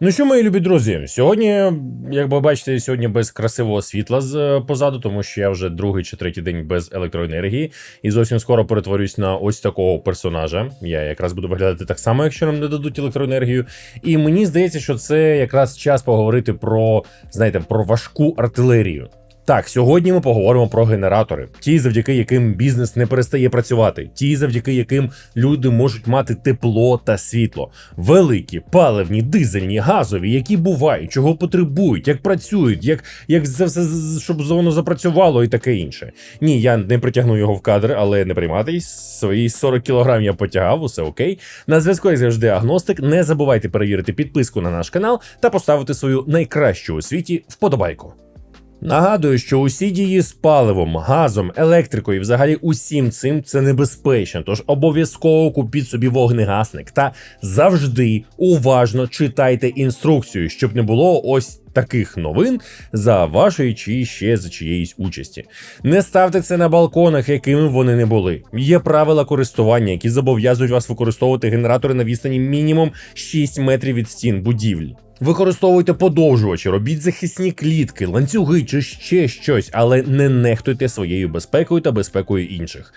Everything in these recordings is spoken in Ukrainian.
Ну що, мої любі друзі, сьогодні, як ви бачите, сьогодні без красивого світла з е, позаду, тому що я вже другий чи третій день без електроенергії, і зовсім скоро перетворюсь на ось такого персонажа. Я якраз буду виглядати так само, якщо нам не дадуть електроенергію. І мені здається, що це якраз час поговорити про, знаєте, про важку артилерію. Так, сьогодні ми поговоримо про генератори, ті, завдяки яким бізнес не перестає працювати, ті, завдяки яким люди можуть мати тепло та світло, великі, паливні, дизельні, газові, які бувають, чого потребують, як працюють, як як це все щоб воно запрацювало і таке інше. Ні, я не притягну його в кадр, але не прийматись. Свої 40 кілограм я потягав, усе окей. На зв'язку, як завжди, агностик. Не забувайте перевірити підписку на наш канал та поставити свою найкращу у світі вподобайку. Нагадую, що усі дії з паливом, газом, електрикою, і взагалі усім цим це небезпечно. Тож обов'язково купіть собі вогнегасник та завжди уважно читайте інструкцію, щоб не було ось таких новин за вашої чи ще за чиєїсь участі. Не ставте це на балконах, якими вони не були. Є правила користування, які зобов'язують вас використовувати генератори на відстані мінімум 6 метрів від стін будівлі. Використовуйте подовжувачі, робіть захисні клітки, ланцюги чи ще щось, але не нехтуйте своєю безпекою та безпекою інших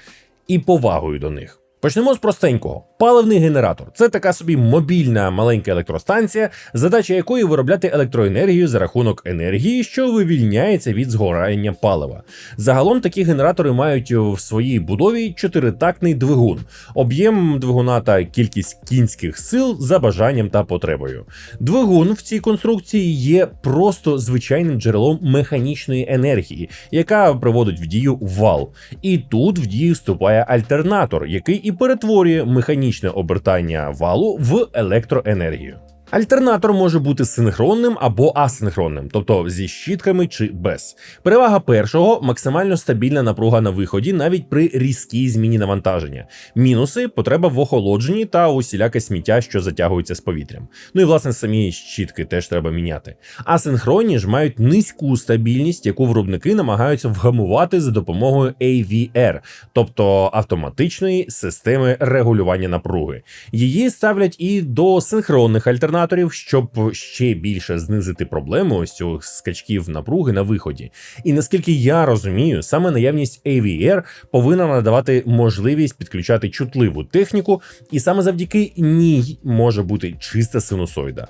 і повагою до них. Почнемо з простенького. Паливний генератор це така собі мобільна маленька електростанція, задача якої виробляти електроенергію за рахунок енергії, що вивільняється від згорання палива. Загалом такі генератори мають в своїй будові чотиритактний двигун, об'єм двигуна та кількість кінських сил за бажанням та потребою. Двигун в цій конструкції є просто звичайним джерелом механічної енергії, яка приводить в дію вал. І тут в дію вступає альтернатор, який і перетворює механічне обертання валу в електроенергію. Альтернатор може бути синхронним або асинхронним, тобто зі щітками чи без. Перевага першого максимально стабільна напруга на виході, навіть при різкій зміні навантаження. Мінуси потреба в охолодженні та усіляке сміття, що затягується з повітрям. Ну і власне самі щітки теж треба міняти. Асинхронні ж мають низьку стабільність, яку виробники намагаються вгамувати за допомогою AVR, тобто автоматичної системи регулювання напруги. Її ставлять і до синхронних альтернаторів, щоб ще більше знизити проблему ось цих скачків напруги на виході. І наскільки я розумію, саме наявність AVR повинна надавати можливість підключати чутливу техніку, і саме завдяки ній може бути чиста синусоїда.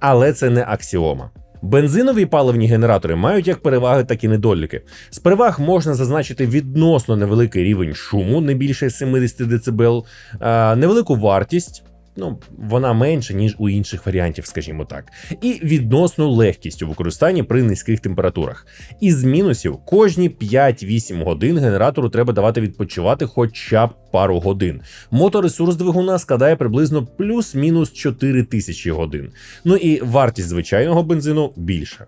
Але це не аксіома. Бензинові паливні генератори мають як переваги, так і недоліки. З переваг можна зазначити відносно невеликий рівень шуму, не більше 70 дБ, невелику вартість. Ну, вона менша, ніж у інших варіантів, скажімо так, і відносну легкість у використанні при низьких температурах. Із мінусів кожні 5-8 годин генератору треба давати відпочивати хоча б пару годин. Моторесурс двигуна складає приблизно плюс-мінус 4 тисячі годин. Ну і вартість звичайного бензину більша.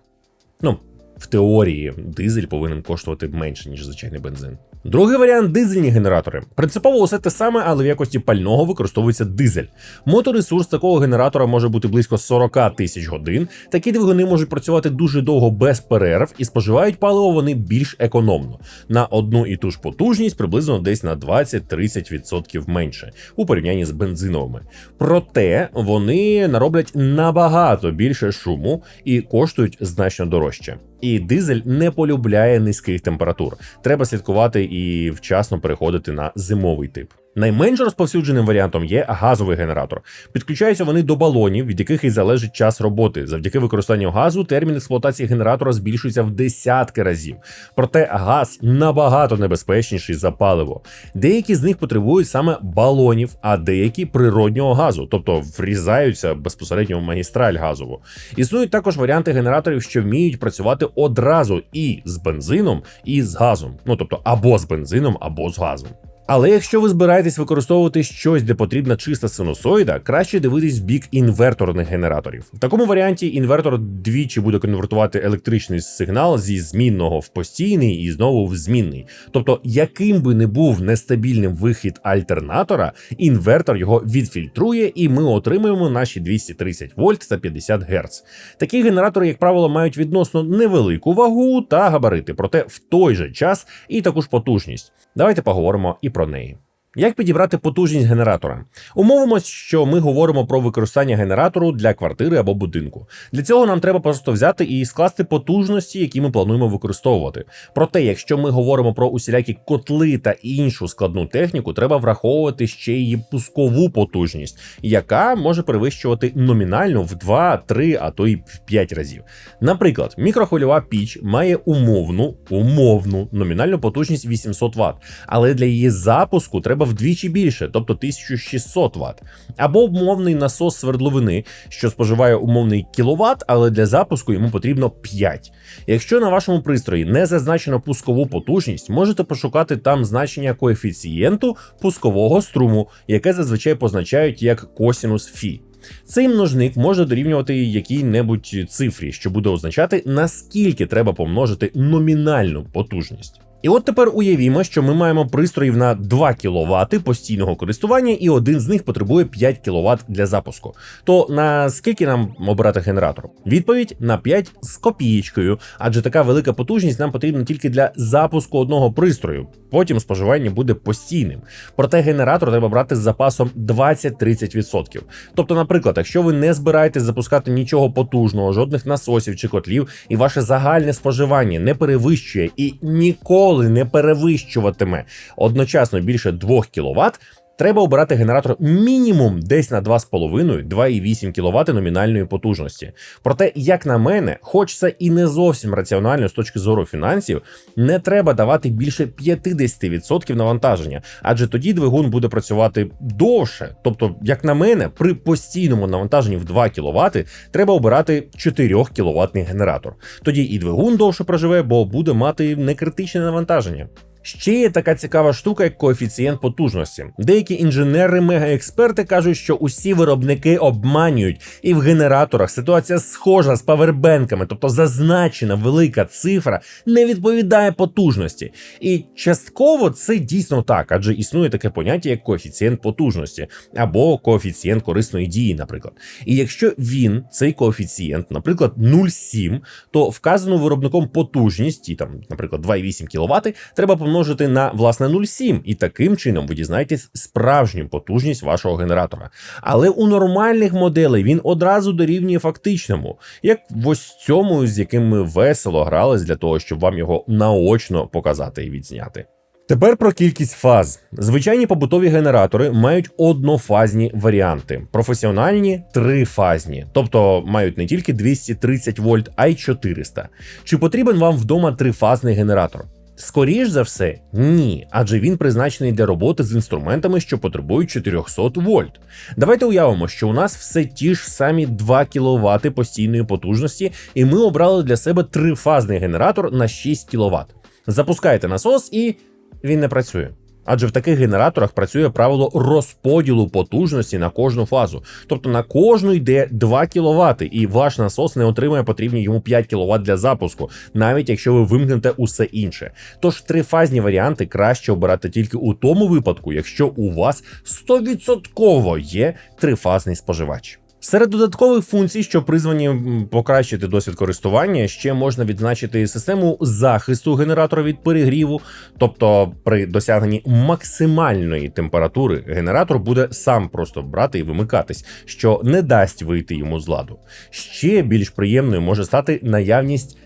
Ну, в теорії дизель повинен коштувати менше, ніж звичайний бензин. Другий варіант дизельні генератори. Принципово усе те саме, але в якості пального використовується дизель. Моторесурс такого генератора може бути близько 40 тисяч годин. Такі двигуни можуть працювати дуже довго без перерв і споживають паливо вони більш економно. На одну і ту ж потужність приблизно десь на 20-30% менше у порівнянні з бензиновими. Проте вони нароблять набагато більше шуму і коштують значно дорожче. І дизель не полюбляє низьких температур. Треба слідкувати і вчасно переходити на зимовий тип. Найменш розповсюдженим варіантом є газовий генератор. Підключаються вони до балонів, від яких і залежить час роботи. Завдяки використанню газу термін експлуатації генератора збільшується в десятки разів. Проте газ набагато небезпечніший за паливо. Деякі з них потребують саме балонів, а деякі природнього газу, тобто врізаються безпосередньо в магістраль газову. Існують також варіанти генераторів, що вміють працювати одразу і з бензином, і з газом. Ну тобто або з бензином, або з газом. Але якщо ви збираєтесь використовувати щось, де потрібна чиста синусоїда, краще дивитись в бік інверторних генераторів. В такому варіанті інвертор двічі буде конвертувати електричний сигнал зі змінного в постійний і знову в змінний. Тобто, яким би не був нестабільним вихід альтернатора, інвертор його відфільтрує, і ми отримуємо наші 230 вольт та 50 Гц. Такі генератори, як правило, мають відносно невелику вагу та габарити, проте в той же час і таку ж потужність. Давайте поговоримо і про неї. Як підібрати потужність генератора? Умовимось, що ми говоримо про використання генератору для квартири або будинку. Для цього нам треба просто взяти і скласти потужності, які ми плануємо використовувати. Проте, якщо ми говоримо про усілякі котли та іншу складну техніку, треба враховувати ще її пускову потужність, яка може перевищувати номінальну в 2, 3, а то й в 5 разів. Наприклад, мікрохвильова піч має умовну умовну номінальну потужність 800 Вт, але для її запуску треба вдвічі більше, тобто 1600 Вт. Або умовний насос свердловини, що споживає умовний кіловат, але для запуску йому потрібно 5. Якщо на вашому пристрої не зазначено пускову потужність, можете пошукати там значення коефіцієнту пускового струму, яке зазвичай позначають як косінус фі. Цей множник може дорівнювати якій-небудь цифрі, що буде означати, наскільки треба помножити номінальну потужність. І от тепер уявімо, що ми маємо пристроїв на 2 кВт постійного користування, і один з них потребує 5 кВт для запуску. То на скільки нам обирати генератор? Відповідь на 5 з копієчкою, адже така велика потужність нам потрібна тільки для запуску одного пристрою. Потім споживання буде постійним. Проте генератор треба брати з запасом 20-30%. Тобто, наприклад, якщо ви не збираєтесь запускати нічого потужного, жодних насосів чи котлів, і ваше загальне споживання не перевищує і ніколи ніколи не перевищуватиме одночасно більше 2 кВт, треба обирати генератор мінімум десь на 2,5-2,8 кВт номінальної потужності. Проте, як на мене, хоч це і не зовсім раціонально з точки зору фінансів, не треба давати більше 50% навантаження, адже тоді двигун буде працювати довше. Тобто, як на мене, при постійному навантаженні в 2 кВт треба обирати 4 кВт генератор. Тоді і двигун довше проживе, бо буде мати некритичне навантаження. Ще є така цікава штука, як коефіцієнт потужності. Деякі інженери мегаексперти кажуть, що усі виробники обманюють, і в генераторах ситуація схожа з павербенками, тобто зазначена велика цифра не відповідає потужності. І частково це дійсно так, адже існує таке поняття, як коефіцієнт потужності або коефіцієнт корисної дії, наприклад. І якщо він, цей коефіцієнт, наприклад, 0,7, то вказану виробником потужність, і там, наприклад, 2,8 кВт, треба помножити помножити на власне 0,7, і таким чином ви дізнаєтесь справжню потужність вашого генератора. Але у нормальних моделей він одразу дорівнює фактичному, як в ось цьому, з яким ми весело грались для того, щоб вам його наочно показати і відзняти. Тепер про кількість фаз. Звичайні побутові генератори мають однофазні варіанти, професіональні трифазні, тобто мають не тільки 230 вольт, а й 400. Чи потрібен вам вдома трифазний генератор? Скоріш за все, ні, адже він призначений для роботи з інструментами, що потребують 400 вольт. Давайте уявимо, що у нас все ті ж самі 2 кВт постійної потужності, і ми обрали для себе трифазний генератор на 6 кВт. Запускаєте насос, і він не працює. Адже в таких генераторах працює правило розподілу потужності на кожну фазу. Тобто на кожну йде 2 кВт, і ваш насос не отримує потрібні йому 5 кВт для запуску, навіть якщо ви вимкнете усе інше. Тож трифазні варіанти краще обирати тільки у тому випадку, якщо у вас 100% є трифазний споживач. Серед додаткових функцій, що призвані покращити досвід користування, ще можна відзначити систему захисту генератора від перегріву, тобто при досягненні максимальної температури генератор буде сам просто брати і вимикатись, що не дасть вийти йому з ладу. Ще більш приємною може стати наявність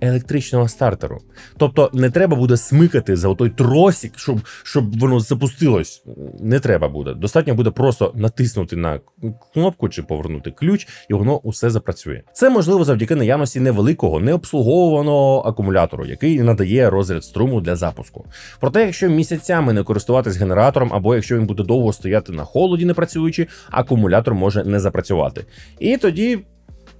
електричного стартеру. Тобто не треба буде смикати за той тросик, щоб щоб воно запустилось. Не треба буде. Достатньо буде просто натиснути на кнопку чи повернути ключ, і воно усе запрацює. Це можливо завдяки наявності невеликого, необслуговуваного акумулятору, який надає розряд струму для запуску. Проте, якщо місяцями не користуватись генератором, або якщо він буде довго стояти на холоді, не працюючи, акумулятор може не запрацювати. І тоді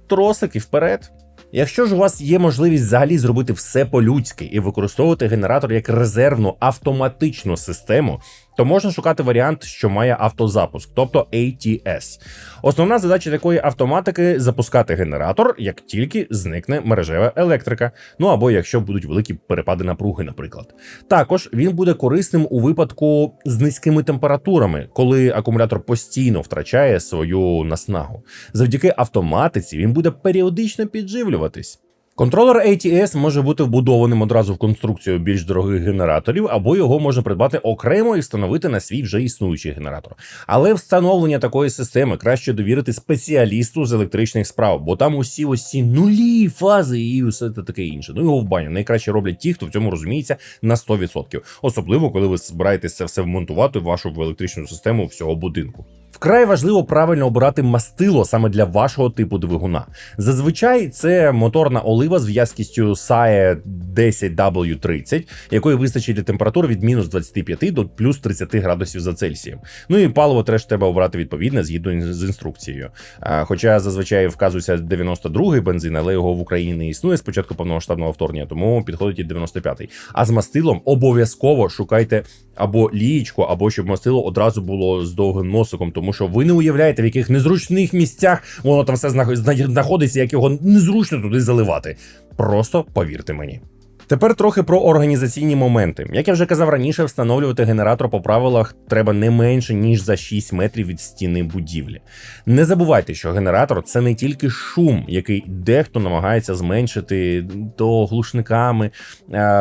тросик і вперед. Якщо ж у вас є можливість взагалі зробити все по-людськи і використовувати генератор як резервну автоматичну систему, то можна шукати варіант, що має автозапуск, тобто ATS. Основна задача такої автоматики запускати генератор, як тільки зникне мережева електрика, ну або якщо будуть великі перепади напруги, наприклад. Також він буде корисним у випадку з низькими температурами, коли акумулятор постійно втрачає свою наснагу. Завдяки автоматиці він буде періодично підживлюватись. Контролер ATS може бути вбудованим одразу в конструкцію більш дорогих генераторів, або його можна придбати окремо і встановити на свій вже існуючий генератор. Але встановлення такої системи краще довірити спеціалісту з електричних справ, бо там усі ось нулі фази і все те таке інше. Ну його в баню найкраще роблять ті, хто в цьому розуміється на 100%. Особливо, коли ви збираєтесь це все вмонтувати в вашу електричну систему всього будинку. Вкрай важливо правильно обирати мастило саме для вашого типу двигуна. Зазвичай це моторна олива з в'язкістю SAE 10W30, якої вистачить для температур від мінус 25 до плюс 30 градусів за Цельсієм. Ну і паливо теж треба обрати відповідне згідно з інструкцією. Хоча зазвичай вказується 92-й бензин, але його в Україні не існує з початку повномасштабного вторгнення, тому підходить і 95-й. А з мастилом обов'язково шукайте або лієчку, або щоб мастило одразу було з довгим носиком, тому що ви не уявляєте, в яких незручних місцях воно там все знах- знаходиться, як його незручно туди заливати. Просто повірте мені. Тепер трохи про організаційні моменти. Як я вже казав раніше, встановлювати генератор по правилах треба не менше ніж за 6 метрів від стіни будівлі. Не забувайте, що генератор це не тільки шум, який дехто намагається зменшити то глушниками,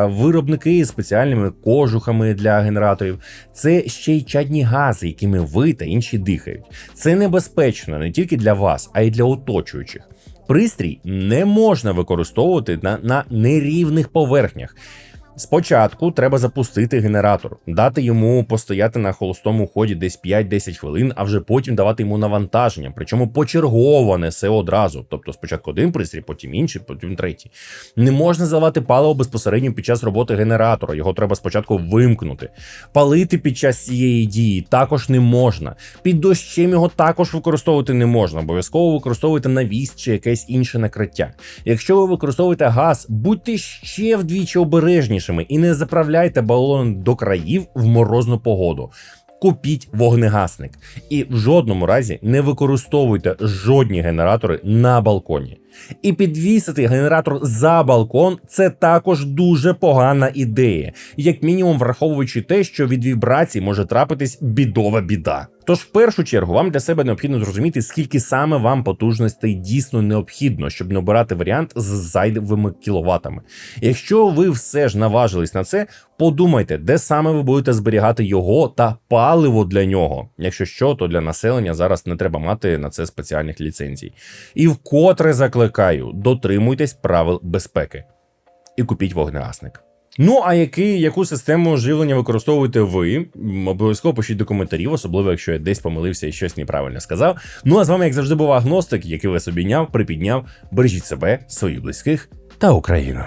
виробники з спеціальними кожухами для генераторів. Це ще й чадні гази, якими ви та інші дихають. Це небезпечно не тільки для вас, а й для оточуючих. Пристрій не можна використовувати на, на нерівних поверхнях. Спочатку треба запустити генератор, дати йому постояти на холостому ході десь 5-10 хвилин, а вже потім давати йому навантаження, причому почерговане все одразу. Тобто спочатку один пристрій, потім інший, потім третій. Не можна заливати паливо безпосередньо під час роботи генератора. Його треба спочатку вимкнути. Палити під час цієї дії також не можна. Під дощем його також використовувати не можна. Обов'язково використовуйте навіс чи якесь інше накриття. Якщо ви використовуєте газ, будьте ще вдвічі обережнішими і не заправляйте балон до країв в морозну погоду. Купіть вогнегасник і в жодному разі не використовуйте жодні генератори на балконі. І підвісити генератор за балкон це також дуже погана ідея, як мінімум враховуючи те, що від вібрацій може трапитись бідова біда. Тож, в першу чергу, вам для себе необхідно зрозуміти, скільки саме вам потужностей дійсно необхідно, щоб не обирати варіант з зайвими кіловатами. Якщо ви все ж наважились на це, подумайте, де саме ви будете зберігати його та паливо для нього. Якщо що, то для населення зараз не треба мати на це спеціальних ліцензій. І вкотре закликаю, дотримуйтесь правил безпеки і купіть вогнегасник. Ну, а який, яку систему живлення використовуєте ви? Обов'язково пишіть до коментарів, особливо якщо я десь помилився і щось неправильно сказав. Ну а з вами, як завжди, був агностик, який вас обійняв, припідняв. Бережіть себе, своїх близьких та Україну.